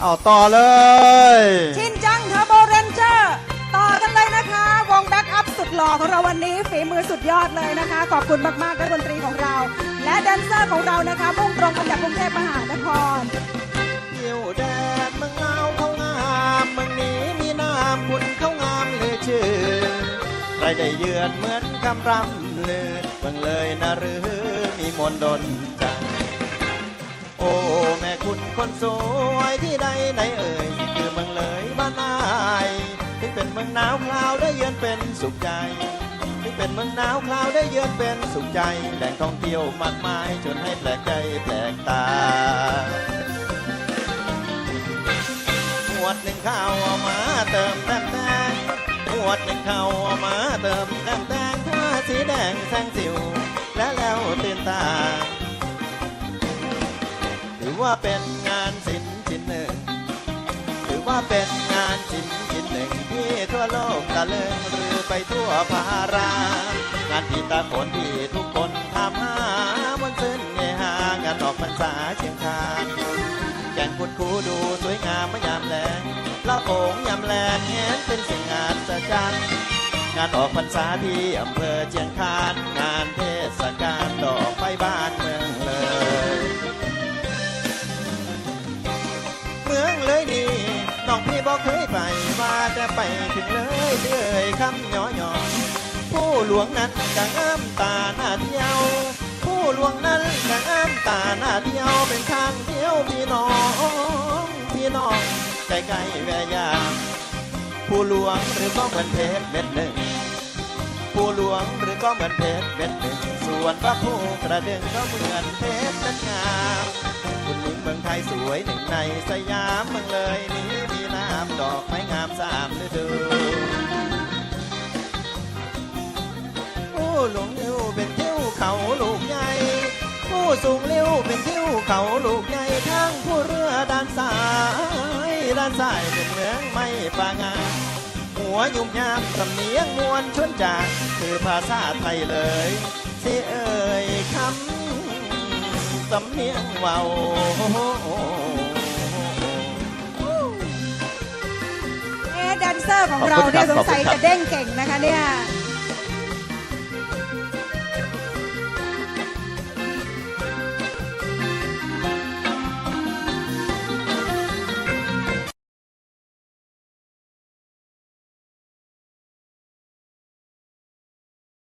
เอาต่อเลยชินจังเทอร์โบเรนเจอร์ต่อกันเลยนะคะ วงแบ็กอัพสุดหล่อของเราวันนี้ฝีมือสุดยอดเลยนะคะ ขอบคุณมากๆนักดนตรีของเรา และแดนเซอร์ของเรานะคะมุ่งตรงมาจากกรุงเทพมหานครเที่ยวแดดเมืองลาวเขางามเมืองนี้มีน้ำคุณเขางามเหลยชื่อใครได้เยือนเหมือนคำรำลือเมืองเลยนะหรือมีมนต์ดนใจโอ้แม่ คนสวยที่ใดไหนเอ่ยนี่คือเมืองเลยบ้านนายถึงเป็นเมืองหนาวคราวได้เยือนเป็นสุขใจถึงเป็นเมืองหนาวคราวได้เยือนเป็นสุขใจแหล่งท่องเที่ยวมากมายจนให้แปลกใจแปลกตาหวดหนึ่งข้าวมาเติมแต้มแตงหวดหนึ่งข้าวมาเติมแต้มแตงผ้าสีแดงแสงสิว ว่าเป็นงานศิลป์ชิ้นหนึ่ง ถือว่าเป็นงานศิลป์ชิ้นหนึ่งที่ทั่วโลกตะลึงหรือไปทั่วภารางานที่ตาคนที่ทุกคนทำหามันซึ้นเงหางานออกพรรษาเชียงคานแก่งกุดคูดูสวยงามเมื่อยามแลงละโองยามแลงเห็นเป็นสิ่งงานสะจันงานออกพรรษาที่อำเภอเชียงคานงาน พี่บอกเคยไปว่าแต่ไปถึงเลยเดือยคำย่อยๆผู้หลวงนั้นกะงามตาหน้าเที่ยว ผู้หลวงนั้นกะงามตาหน้าเที่ยวเป็นข้างเที่ยวพี่น้องพี่น้องใกล้ๆแวยาผู้หลวงหรือก็เหมือนเพชรเม็ดหนึ่งผู้หลวงหรือก็เหมือนเพชรเม็ดหนึ่งส่วนพระผู้กระดึงก็เหมือนเพชรนั้นงามคุณหญิงเมืองไทยสวยหนึ่งในสยามเมืองเลยนี้ อกไม้งามสามฤดูผู้หลวงลิ้วเป็นทิวเขาลูกใหญ่ผู้สูงเลิ้ยวเป็นทิวเขาลูกใหญ่ทั้งผู้เรือด้านซ้ายด้านซ้ายเป็นเมืองไม่ปางาหัวยุ่มยามสำเนียงมวนชนจากคือภาษาไทยเลยสิเอ่ยคำสำเนียงเว้า ของเราเนี่ยสงสัยจะเด้งเก่งนะคะเนี่ย